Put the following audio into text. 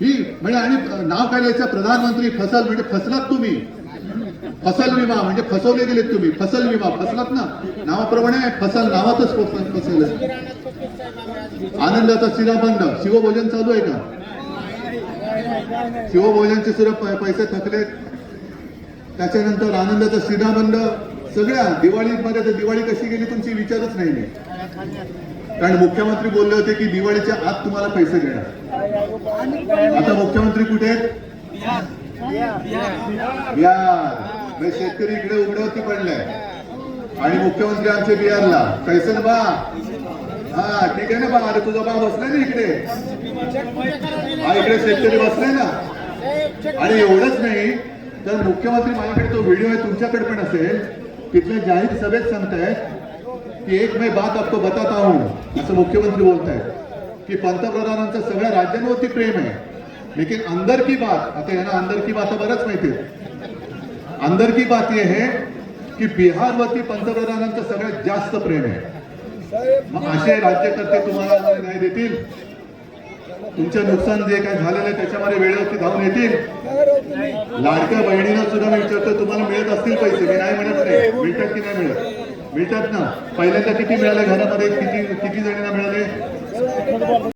ही म्हणजे आणि नाव काय लिहायचं? प्रधानमंत्री फसल म्हणजे फसलात तुम्ही. फसल विमा म्हणजे फसवले गेलेत तुम्ही. फसल विमा फसलात ना? नावाप्रमाणे फसल नावातच फसवलं. आनंदाचा शिराबंद शिवभोजन चालू आहे का? शिवभोजनचे सुद्धा पैसे थकलेत. त्याच्यानंतर आनंदाचा शिराबंद सगळ्या दिवाळीमध्ये तर दिवाळी कशी गेली तुमची? विचारच नाही कारण मुख्यमंत्री बोलले होते की दिवाळीच्या आत तुम्हाला पैसे देणार. आता मुख्यमंत्री कुठे आहेत? बिहार. शेतकरी इकडे उघड्यावरती पडलाय. आणि मुख्यमंत्री आमचे बिहारला. कैसन बा. हा ठीक आहे ना बा. अरे तुझा बा बसलाय ना इकडे. हा इकडे शेतकरी बसलाय ना. आणि एवढंच नाही. तर मुख्यमंत्री माझ्याकडे तो व्हिडिओ आहे. तुमच्याकडे पण असेल. तिथल्या जाहीर सभेत सांगतायत की एक मैं बात आपको बताता हूं असं मुख्यमंत्री बोलतायत की पंतप्रधानांचं सगळ्या राज्यांवरती प्रेम आहे. लेकिन अंदर की बात आता यांना अंदर की बात बरंच माहिती आहे. अंदर की बात ये है की बिहारवरती पंतप्रधानांचं सगळ्यात जास्त प्रेम आहे. मग असे राज्यकर्ते तुम्हाला न्याय देतील तुमचं नुकसान जे काय झालेलं आहे त्याच्यामध्ये वेळेवरती धावून येतील. लाडक्या बहिणीला सुद्धा मी विचारतो तुम्हाला मिळत असतील पैसे? मी नाही म्हणत नाही. मिळतात की नाही मिळत? मिळतात ना? पहिल्यांदा किती मिळाले? घरामध्ये किती किती जणांना मिळाले?